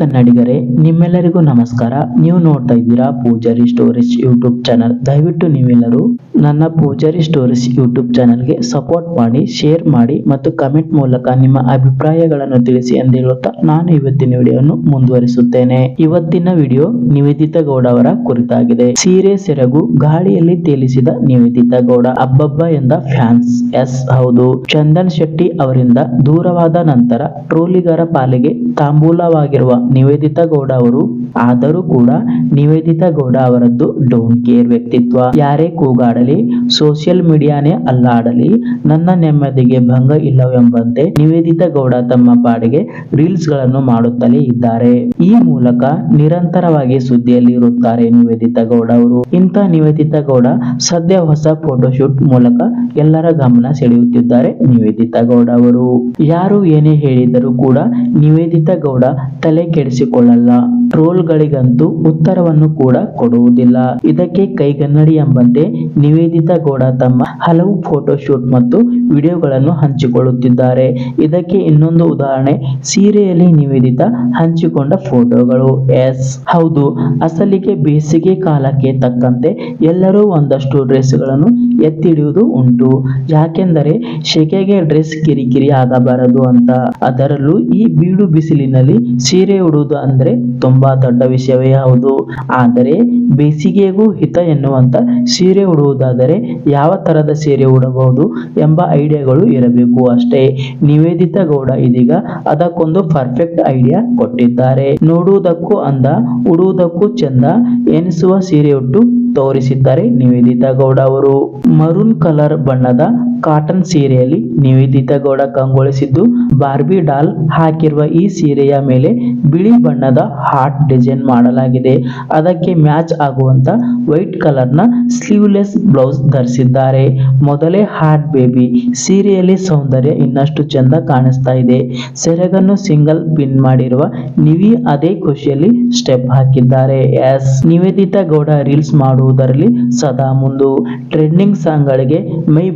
ಕನ್ನಡಿಗರೇ, ನಿಮ್ಮೆಲ್ಲರಿಗೂ ನಮಸ್ಕಾರ. ನೀವು ನೋಡ್ತಾ ಇದ್ದೀರಾ ಪೂಜಾರಿ ಸ್ಟೋರೀಸ್ ಯೂಟ್ಯೂಬ್ ಚಾನಲ್. ದಯವಿಟ್ಟು ನೀವೆಲ್ಲರೂ ನನ್ನ ಪೂಜಾರಿ ಸ್ಟೋರೀಸ್ ಯೂಟ್ಯೂಬ್ ಚಾನಲ್ಗೆ ಸಪೋರ್ಟ್ ಮಾಡಿ, ಶೇರ್ ಮಾಡಿ ಮತ್ತು ಕಮೆಂಟ್ ಮೂಲಕ ನಿಮ್ಮ ಅಭಿಪ್ರಾಯಗಳನ್ನು ತಿಳಿಸಿ ಎಂದು ಹೇಳುತ್ತಾ ನಾನು ಇವತ್ತಿನ ವಿಡಿಯೋವನ್ನು ಮುಂದುವರಿಸುತ್ತೇನೆ. ಇವತ್ತಿನ ವಿಡಿಯೋ ನಿವೇದಿತ ಗೌಡ ಅವರ ಕುರಿತಾಗಿದೆ. ಸೀರೆ ಸೆರಗು ಗಾಳಿಯಲ್ಲಿ ತೇಲಿಸಿದ ನಿವೇದಿತ ಗೌಡ, ಅಬ್ಬಬ್ಬ ಎಂದ ಫ್ಯಾನ್ಸ್. ಎಸ್, ಹೌದು. ಚಂದನ್ ಶೆಟ್ಟಿ ಅವರಿಂದ ದೂರವಾದ ನಂತರ ಟ್ರೋಲಿಗರ ಪಾಲಿಗೆ ತಾಂಬೂಲವಾಗಿರುವ ನಿವೇದಿತಾ ಗೌಡ ಅವರು, ಆದರೂ ಕೂಡ ನಿವೇದಿತಾ ಗೌಡ ಅವರದ್ದು ಡೋಂಟ್ ಕೇರ್ ವ್ಯಕ್ತಿತ್ವ. ಯಾರೇ ಕೂಗಾಡಲಿ ಸೋಷಿಯಲ್ ಮೀಡಿಯಾನೇ ಅಲ್ಲಾಡಲಿ, ನನ್ನ ನೆಮ್ಮದಿಗೆ ಭಂಗ ಇಲ್ಲವೆಂಬಂತೆ ನಿವೇದಿತಾ ಗೌಡ ತಮ್ಮ ಪಾಡಿಗೆ ರೀಲ್ಸ್ಗಳನ್ನು ಮಾಡುತ್ತಲೇ ಇದ್ದಾರೆ. ಈ ಮೂಲಕ ನಿರಂತರವಾಗಿ ಸುದ್ದಿಯಲ್ಲಿ ಇರುತ್ತಾರೆ ನಿವೇದಿತಾ ಗೌಡ ಅವರು. ಇಂಥ ನಿವೇದಿತಾ ಗೌಡ ಸದ್ಯ ಹೊಸ ಫೋಟೋಶೂಟ್ ಮೂಲಕ ಎಲ್ಲರ ಗಮನ ಸೆಳೆಯುತ್ತಿದ್ದಾರೆ ನಿವೇದಿತಾ ಗೌಡ ಅವರು. ಯಾರು ಏನೇ ಹೇಳಿದರೂ ಕೂಡ ನಿವೇದಿತಾ ಗೌಡ ತಲೆ ಕೆಡಿಸಿಕೊಳ್ಳಲ್ಲ ಟ್ರೋಲ್ಗಳಿಗಂತೂ ಉತ್ತರವನ್ನು ಕೂಡ ಕೊಡುವುದಿಲ್ಲ. ಇದಕ್ಕೆ ಕೈಗನ್ನಡಿ ಎಂಬಂತೆ ನಿವೇದಿತಾ ಗೌಡ ತಮ್ಮ ಹಲವು ಫೋಟೋಶೂಟ್ ಮತ್ತು ವಿಡಿಯೋಗಳನ್ನು ಹಂಚಿಕೊಳ್ಳುತ್ತಿದ್ದಾರೆ. ಇದಕ್ಕೆ ಇನ್ನೊಂದು ಉದಾಹರಣೆ, ಸೀರೆಯಲ್ಲಿ ನಿವೇದಿತ ಹಂಚಿಕೊಂಡ ಫೋಟೋಗಳು. ಎಸ್. ಹೌದು, ಅಸಲಿಗೆ ಬೇಸಿಗೆ ಕಾಲಕ್ಕೆ ತಕ್ಕಂತೆ ಎಲ್ಲರೂ ಒಂದಷ್ಟು ಡ್ರೆಸ್ಗಳನ್ನು ಎತ್ತಿ ಹಿಡಿಯುವುದು ಉಂಟು. ಯಾಕೆಂದರೆ ಶೆಕೆಗೆ ಡ್ರೆಸ್ ಕಿರಿಕಿರಿ ಆಗಬಾರದು ಅಂತ. ಅದರಲ್ಲೂ ಈ ಬೀಡು ಬಿಸಿಲಿನಲ್ಲಿ ಸೀರೆ ಉಡುವುದು ಅಂದ್ರೆ ತುಂಬಾ ದೊಡ್ಡ ವಿಷಯವೇ ಹೌದು. ಆದರೆ ಬೇಸಿಗೆಗೂ ಹಿತ ಎನ್ನುವಂತ ಸೀರೆ ಉಡುವುದಾದರೆ ಯಾವ ತರದ ಸೀರೆ ಉಡಬಹುದು ಎಂಬ ಐಡಿಯಾಗಳು ಇರಬೇಕು ಅಷ್ಟೇ. ನಿವೇದಿತಾ ಗೌಡ ಇದೀಗ ಅದಕ್ಕೊಂದು ಪರ್ಫೆಕ್ಟ್ ಐಡಿಯಾ ಕೊಟ್ಟಿದ್ದಾರೆ. ನೋಡುವುದಕ್ಕೂ ಅಂದ, ಉಡುವುದಕ್ಕೂ ಚಂದ ಎನಿಸುವ ಸೀರೆ ಉಟ್ಟು ತೋರಿಸಿದ್ದಾರೆ ನಿವೇದಿತಾ ಗೌಡ ಅವರು. ಮರೂನ್ ಕಲರ್ ಬಣ್ಣದ ಕಾಟನ್ ಸೀರೆಯಲ್ಲಿ ನಿವೇದಿತ ಗೌಡ ಕಂಗೊಳಿಸಿದ್ದು, ಬಾರ್ಬಿ ಡಾಲ್ ಹಾಕಿರುವ ಈ ಸೀರೆಯ ಮೇಲೆ ಬಿಳಿ ಬಣ್ಣದ ಹಾರ್ಟ್ ಡಿಸೈನ್ ಮಾಡಲಾಗಿದೆ. ಅದಕ್ಕೆ ಮ್ಯಾಚ್ ಆಗುವಂತ ವೈಟ್ ಕಲರ್ನ ಸ್ಲೀವ್ಲೆಸ್ ಬ್ಲೌಸ್ ಧರಿಸಿದ್ದಾರೆ. ಮೊದಲೇ ಹಾರ್ಟ್ ಬೇಬಿ ಸೀರೆಯಲ್ಲಿ ಸೌಂದರ್ಯ ಇನ್ನಷ್ಟು ಚೆಂದ ಕಾಣಿಸ್ತಾ ಇದೆ. ಸೆರಗನ್ನು ಸಿಂಗಲ್ ಪಿನ್ ಮಾಡಿರುವ ನಿವಿ ಅದೇ ಖುಷಿಯಲ್ಲಿ ಸ್ಟೆಪ್ ಹಾಕಿದ್ದಾರೆ. ಎಸ್. ನಿವೇದಿತ ಗೌಡ ರೀಲ್ಸ್ ಮಾಡುವುದರಲ್ಲಿ ಸದಾ ಮುಂದು. ಟ್ರೆಂಡಿಂಗ್ ಸಾಂಗ್ಗಳಿಗೆ ಮೈ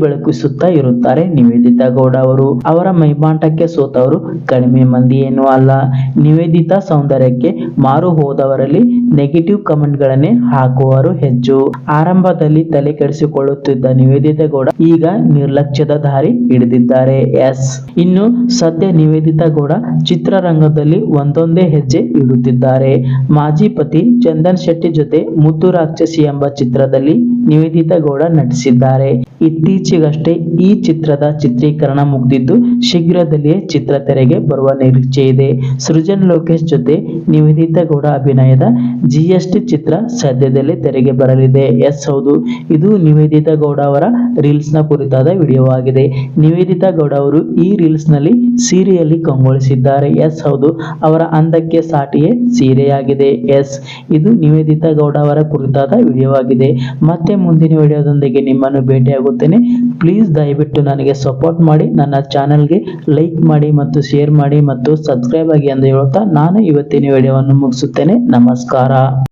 ಇರುತ್ತಾರೆ. ನಿವೇದಿತಾ ಗೌಡ ಅವರು ಅವರ ಮೈಮಾಟಕ್ಕೆ ಸೋತವರು ಕಡಿಮೆ ಮಂದಿ ಏನೂ ಅಲ್ಲ. ನಿವೇದಿತಾ ಸೌಂದರ್ಯಕ್ಕೆ ಮಾರು ಹೋದವರಲ್ಲಿ ನೆಗೆಟಿವ್ ಕಮೆಂಟ್ಗಳನ್ನೇ ಹಾಕುವರು ಹೆಚ್ಚು ಆರಂಭದಲ್ಲಿ ತಲೆ ಕೆಡಿಸಿಕೊಳ್ಳುತ್ತಿದ್ದ ನಿವೇದಿತಾ ಗೌಡ ಈಗ ನಿರ್ಲಕ್ಷ್ಯದ ದಾರಿ ಹಿಡಿದಿದ್ದಾರೆ. ಎಸ್. ಇನ್ನು ಸದ್ಯ ನಿವೇದಿತಾ ಗೌಡ ಚಿತ್ರರಂಗದಲ್ಲಿ ಒಂದೊಂದೇ ಹೆಜ್ಜೆ ಇಡುತ್ತಿದ್ದಾರೆ. ಮಾಜಿ ಪತಿ ಚಂದನ್ ಶೆಟ್ಟಿ ಜೊತೆ ಮುದ್ದು ರಾಕ್ಷಸಿ ಎಂಬ ಚಿತ್ರದಲ್ಲಿ ನಿವೇದಿತಾ ಗೌಡ ನಟಿಸಿದ್ದಾರೆ. ಇತ್ತೀಚೆಗಷ್ಟೇ ಈ ಚಿತ್ರದ ಚಿತ್ರೀಕರಣ ಮುಗಿದಿದ್ದು ಶೀಘ್ರದಲ್ಲಿಯೇ ಚಿತ್ರ ತೆರೆಗೆ ಬರುವ ನಿರೀಕ್ಷೆ ಇದೆ. ಸೃಜನ್ ಲೋಕೇಶ್ ಜೊತೆ ನಿವೇದಿತಾ ಗೌಡ ಅಭಿನಯದ ಜಿ ಎಸ್ ಟಿ ಚಿತ್ರ ಸದ್ಯದಲ್ಲೇ ತೆರೆಗೆ ಬರಲಿದೆ. ಎಸ್ ಹೌದು, ಇದು ನಿವೇದಿತಾ ಗೌಡ ಅವರ ರೀಲ್ಸ್ನ ಕುರಿತಾದ ವಿಡಿಯೋ ಆಗಿದೆ ನಿವೇದಿತಾ ಗೌಡ ಅವರು ಈ ರೀಲ್ಸ್ನಲ್ಲಿ ಸೀರೆಯಲ್ಲಿ ಕಂಗೊಳಿಸಿದ್ದಾರೆ. ಎಸ್ ಹೌದು, ಅವರ ಅಂದಕ್ಕೆ ಸಾಟಿಯೇ ಸೀರೆಯಾಗಿದೆ. ಎಸ್, ಇದು ನಿವೇದಿತ ಗೌಡ ಅವರ ಕುರಿತಾದ ವಿಡಿಯೋ ಆಗಿದೆ ಮತ್ತೆ ಮುಂದಿನ ವಿಡಿಯೋದೊಂದಿಗೆ ನಿಮ್ಮನ್ನು ಭೇಟಿಯಾಗುತ್ತೇನೆ. ಪ್ಲೀಸ್ ದಯವಿಟ್ಟು ನನಗೆ ಸಪೋರ್ಟ್ ಮಾಡಿ, ನನ್ನ ಚಾನಲ್ಗೆ ಲೈಕ್ ಮಾಡಿ ಮತ್ತು ಶೇರ್ ಮಾಡಿ ಮತ್ತು ಸಬ್ಸ್ಕ್ರೈಬ್ ಆಗಿ ಎಂದು ಹೇಳುತ್ತಾ ನಾನು ಇವತ್ತಿನ ವಿಡಿಯೋವನ್ನು ಮುಗಿಸುತ್ತೇನೆ. ನಮಸ್ಕಾರ.